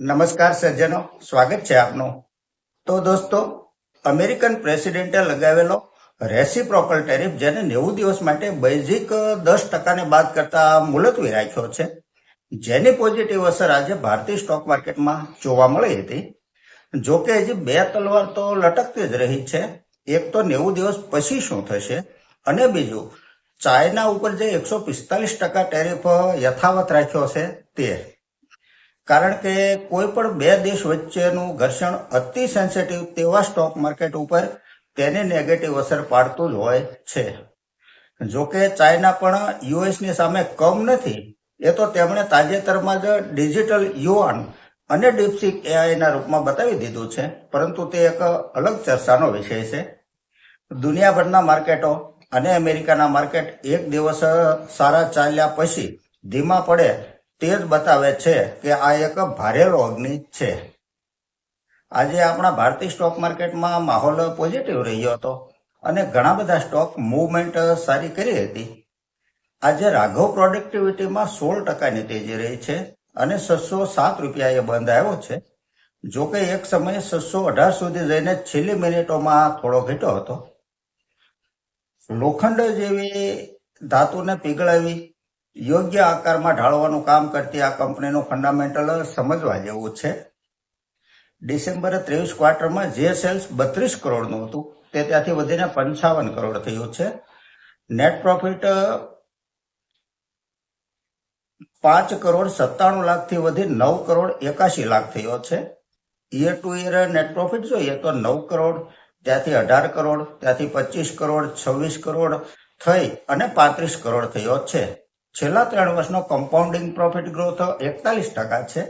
નમસ્કાર સજ્જનો, સ્વાગત છે આપનું. તો દોસ્તો, અમેરિકન પ્રેસિડેન્ટે લગાવેલો રેસીપ્રોકલ ટેરિફ જેને નેવું દિવસ માટે બેઝિક દસ ટકાને બાદ કરતા મુલતવી રાખ્યો છે, જેની પોઝિટિવ અસર આજે ભારતીય સ્ટોક માર્કેટમાં જોવા મળી હતી. જો કે હજી બે તલવાર તો લટકતી જ રહી છે. એક તો નેવું દિવસ પછી શું થશે? અને બીજું, ચાઇના ઉપર જે એકસો પિસ્તાલીસ ટકા ટેરિફ યથાવત રાખ્યો છે તે. કારણ કે કોઈ પણ બે દેશ વચ્ચેનું ઘર્ષણ અતિ સેન્સિટિવ તેવા સ્ટોક માર્કેટ ઉપર તેને નેગેટિવ અસર પાડતું જ હોય છે. જોકે ચાઇના પણ યુએસની સામે કમ નથી, એ તો તેમણે તાજેતરમાં જ ડિજિટલ યુઆન અને ડીપસિક એઆઈના રૂપમાં બતાવી દીધું છે, પરંતુ તે એક અલગ ચર્ચાનો વિષય છે. દુનિયાભરના માર્કેટો અને અમેરિકાના માર્કેટ એક દિવસ સારા ચાલ્યા પછી ધીમા પડે તે જ બતાવે છે કે આ એક ભારેલો અગ્નિ છે. આજે આપણા ભારતીય સ્ટોક માર્કેટમાં માહોલ પોઝિટિવ રહ્યો હતો અને ઘણા બધા સ્ટોક મુવમેન્ટ સારી કરી હતી. આજે રાઘવ પ્રોડક્ટિવિટીમાં સોળ ટકાની તેજી રહી છે અને છસો સાત રૂપિયાએ બંધ આવ્યો છે. જો કે એક સમયે છસો અઢાર સુધી જઈને છેલ્લી મિનિટોમાં થોડો ઘટ્યો હતો. લોખંડ જેવી ધાતુને પીગળાવી યોગ્ય આકારમાં ઢાળવાનું કામ કરતી આ કંપનીનું ફંડામેન્ટલ સમજવા જેવું છે. ડિસેમ્બર ત્રેવીસ ક્વાર્ટરમાં જે સેલ્સ બત્રીસ કરોડનું હતું, તે ત્યાંથી વધીને પંચાવન કરોડ થયું છે. નેટ પ્રોફિટ પાંચ કરોડ સત્તાણું લાખથી વધી નવ કરોડ એકાશી લાખ થયો છે. Year to year net profit જોઈએ તો નવ કરોડ, ત્યાંથી અઢાર કરોડ, ત્યાંથી પચીસ કરોડ, છવ્વીસ કરોડ થઈ અને પાંત્રીસ કરોડ થયો છે. છેલ્લા ત્રણ વર્ષનો કમ્પાઉન્ડિંગ પ્રોફિટ ગ્રોથ એકતાલીસ ટકા છે.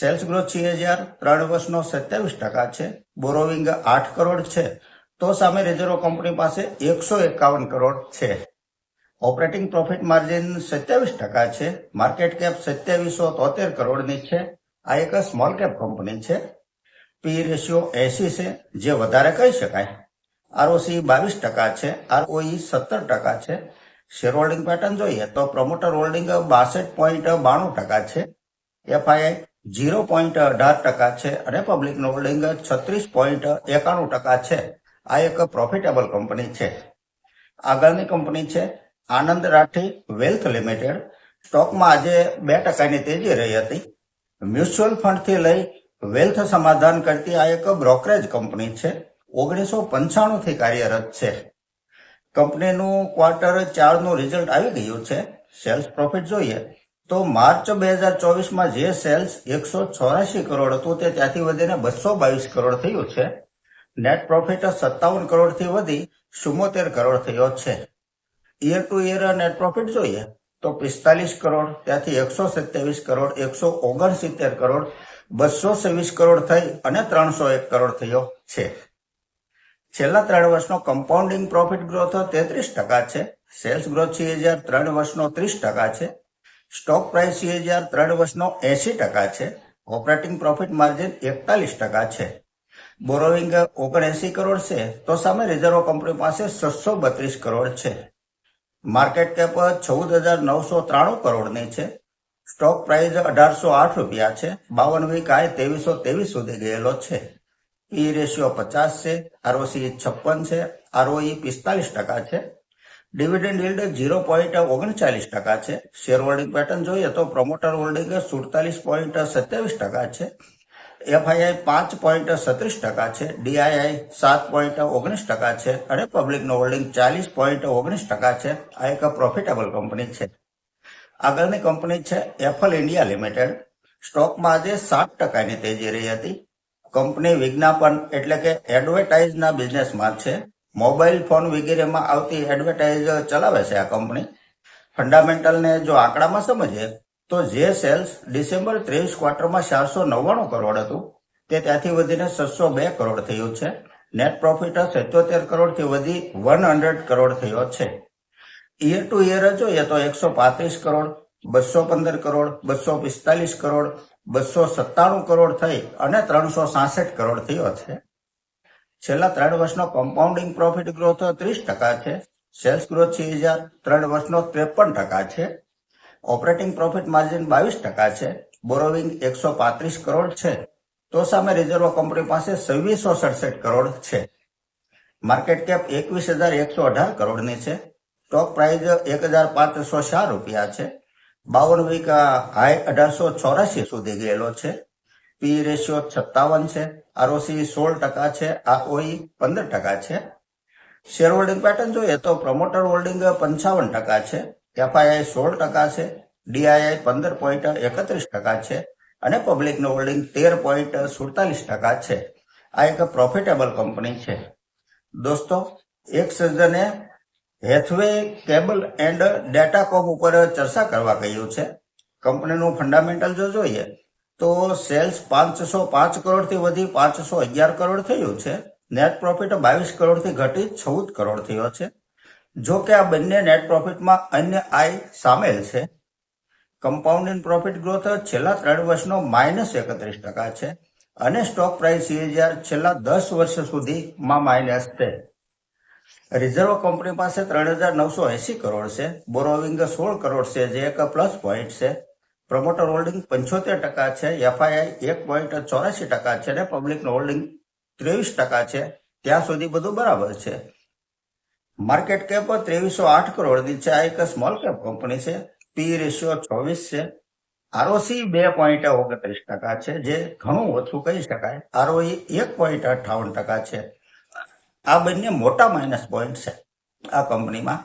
સેલ્સ ગ્રોથ હજાર ત્રણ વર્ષનો સત્યાવીસ ટકા છે. બોરોવિંગ આઠ કરોડ છે. તો સામે રિઝર્વ કંપની પાસે એકસો એકાવન કરોડ છે. ઓપરેટિંગ પ્રોફિટ માર્જિન સત્યાવીસ ટકા છે. માર્કેટ કેપ સત્યાવીસો તોતેર કરોડની છે. આ એક સ્મોલ કેપ કંપની છે. પી રેશિયો એસી છે, જે વધારે કહી શકાય. આરઓસી બાવીસ ટકા છે. આરઓઈ સત્તર ટકા છે. શેર હોલ્ડિંગ પેટર્ન જોઈએ તો પ્રમોટર હોલ્ડિંગ બાસઠ પોઈન્ટ બાણું ટકા છે એફઆઈઆઈ ઝીરો પોઈન્ટ અઢાર ટકા છે અને પબ્લિકનું હોલ્ડિંગ છત્રીસ પોઈન્ટ એકાણું ટકા છે. આ એક પ્રોફિટેબલ કંપની છે. આગળની કંપની છે આનંદ રાઠી વેલ્થ લિમિટેડ સ્ટોકમાં આજે બે ટકાની તેજી રહી હતી. મ્યુચ્યુઅલ ફંડથી લઈ વેલ્થ સમાધાન કરતી આ એક બ્રોકરેજ કંપની છે. ઓગણીસો પંચાણું થી કાર્યરત છે. કંપનીનું ક્વાર્ટર ચારનું રિઝલ્ટ આવી ગયું છે. સેલ્સ પ્રોફિટ જોઈએ તો માર્ચ બે હજાર ચોવીસમાં જે સેલ્સ એકસો ચોરાશી કરોડ હતું તે ત્યાંથી વધીને બસો બાવીસ કરોડ થયું છે. નેટ પ્રોફિટ સત્તાવન કરોડથી વધી ચુમ્મોતેર કરોડ થયો છે. Year to year net profit જોઈએ તો પિસ્તાલીસ કરોડ, ત્યાંથી એકસો સત્યાવીસ કરોડ, એકસો ઓગણસિત્તેર કરોડ, બસો છવ્વીસ કરોડ થઈ અને ત્રણસો એક કરોડ થયો છે. છેલ્લા ત્રણ વર્ષનો કમ્પાઉન્ડિંગ પ્રોફિટ ગ્રોથ તેત્રીસ ટકા છે. સેલ્સ ગ્રોથ સીએજીઆર ત્રણ વર્ષનો ત્રીસ ટકા છે. સ્ટોક પ્રાઇસ સીએજીઆર ત્રણ વર્ષનો એસી ટકા છે. ઓપરેટિંગ પ્રોફિટ માર્જિન એકતાલીસ ટકા છે. બોરોવિંગ ઓગણએસી કરોડ છે, તો સામે રિઝર્વ કંપની પાસે છસો બત્રીસ કરોડ છે. માર્કેટ કેપ ચૌદ હજાર નવસો ત્રાણું કરોડની છે. સ્ટોક પ્રાઇસ અઢારસો આઠ રૂપિયા છે. બાવન વીક આય ત્રેવીસો ત્રેવીસ સુધી ગયેલો છે. પી રેશિયો પચાસ છે આરઓસી છપ્પન છે આરઓઈ પિસ્તાલીસ ટકા છે. ડિવિડન્ડ યીલ્ડ ઝીરો પોઈન્ટ ઓગણચાલીસ ટકા છે. શેર હોલ્ડિંગ પેટર્ન જોઈએ તો પ્રમોટર હોલ્ડિંગ સુડતાલીસ પોઈન્ટ સત્યાવીસ ટકા છે. એફઆઈઆઈ પાંચ પોઈન્ટ સત્રીસ ટકા છે. ડીઆઈઆઈ સાત પોઈન્ટ ઓગણીસ ટકા છે. અને પબ્લિકનું હોલ્ડિંગ ચાલીસ પોઈન્ટ ઓગણીસ ટકા છે. આ એક પ્રોફિટેબલ કંપની છે. આગળની કંપની છે એફલ ઇન્ડિયા લિમિટેડ સ્ટોકમાં આજે સાત ટકાની તેજી રહી હતી. કંપની વિજ્ઞાપન એટલે કે એડવર્ટાઇઝના બિઝનેસમાં છે. મોબાઈલ ફોન વગેરેમાં આવતી એડવર્ટાઇઝ ચલાવે છે આ કંપની. ફંડામેન્ટલને જો આંકડામાં સમજીએ, તો જે સેલ્સ ડિસેમ્બર ત્રેવીસ ક્વાર્ટરમાં ચારસો નવ્વાણું કરોડ હતું, તે ત્યાંથી વધીને છસો બે કરોડ થયું છે. નેટ પ્રોફિટ સત્યોતેર કરોડથી વધી વન હંડ્રેડ કરોડ થયો છે. ઇયર ટુ ઇયર જોઈએ તો એકસો પાંત્રીસ કરોડ, બસો પંદર કરોડ, બસો પિસ્તાલીસ કરોડ બસો સત્તાણું કરોડ થઈ અને ત્રણસો સાસઠ કરોડ થયો છે છેલ્લા ત્રણ વર્ષનો કમ્પાઉન્ડિંગ પ્રોફિટ ગ્રોથ ત્રીસ ટકા છે. સેલ્સ ગ્રોથ છે હજાર. ત્રણ વર્ષનો ત્રેપન ટકા છે. ઓપરેટિંગ પ્રોફિટ માર્જિન બાવીસ ટકા છે. બોરોવિંગ એકસો પાંત્રીસ કરોડ છે. તો સામે રિઝર્વ કંપની પાસે છવ્વીસો સડસઠ કરોડ છે. માર્કેટ કેપ એકવીસ હજાર એકસો અઢાર કરોડની છે. સ્ટોક પ્રાઇસ એક હજાર પાંચસો ચાર રૂપિયા છે. બાવન વીક હાઈ અઢારસો ચોરાસી સુધી ગયેલો છે. પી રેશિયો સત્તાવન છે. આરઓસી સોળ ટકા છે. આરઓઈ પંદર ટકા છે. શેર હોલ્ડિંગ પેટર્ન જોઈએ તો પ્રમોટર હોલ્ડિંગ પંચાવન ટકા છે. એફઆઈઆઈ સોળ ટકા છે. ડીઆઈઆઈ પંદર પોઈન્ટ એકત્રીસ ટકા છે. અને પબ્લિકનું હોલ્ડિંગ તેર પોઈન્ટ સુડતાલીસ ટકા છે. આ એક પ્રોફિટેબલ કંપની છે. દોસ્તો, એક સજ્જને હેથવે, કેબલ એન્ડ ડેટાકોમ ઉપર ચર્ચા કરવા કહ્યું છે. કંપનીનું ફંડામેન્ટલ જો જોઈએ, તો સેલ્સ પાંચસો પાંચ કરોડથી વધી પાંચસો અગિયાર કરોડ થયું છે. નેટ પ્રોફિટ બાવીસ કરોડથી ઘટી ચૌદ કરોડ થયો છે. જો કે આ બંને નેટ પ્રોફિટમાં અન્ય આય સામેલ છે. કમ્પાઉન્ડિંગ પ્રોફિટ ગ્રોથ છેલ્લા ત્રણ વર્ષનો માઇનસ એકત્રીસ ટકા છે અને સ્ટોક પ્રાઇસ સીએજીઆર છેલ્લા દસ વર્ષ સુધીમાં માઇનસ છે. રિઝર્વ કંપની પાસે ત્રણ હજાર નવસો એસી કરોડ છે. બોરોવિંગ સોળ કરોડ છે, જે એક પ્લસ પોઈન્ટ છે. પ્રમોટર હોલ્ડિંગ પંચોતેર ટકા છે એફઆઈઆઈ એક પોઈન્ટ ચોરાસી ટકા છે અને પબ્લિકનું હોલ્ડિંગ ત્રેવીસ ટકા છે. ત્યાં સુધી બધું બરાબર છે. માર્કેટ કેપ ત્રેવીસો આઠ કરોડની છે આ એક સ્મોલ કેપ કંપની છે. પી રેશિયો ચોવીસ છે. આરઓસી બે પોઈન્ટ ઓગણત્રીસ ટકા છે, જે ઘણું ઓછું કહી શકાય. આરઓઈ એક પોઈન્ટ અઠાવન ટકા છે. આ બંને મોટા માઇનસ પોઈન્ટ છે આ કંપનીમાં.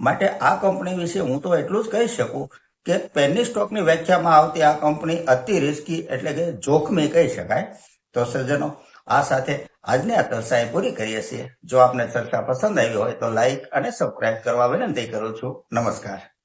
માટે આ કંપની વિશે હું તો એટલું જ કહી શકું કે પેની સ્ટોકની વ્યાખ્યામાં આવતી આ કંપની અતિ રિસ્કી એટલે કે જોખમી કહી શકાય. તો સર્જનો આ સાથે આજની આ ચર્ચા પૂરી કરીએ છીએ. જો આપને ચર્ચા પસંદ આવી હોય તો લાઈક અને સબસ્ક્રાઇબ કરવા વિનંતી કરું છું. નમસ્કાર.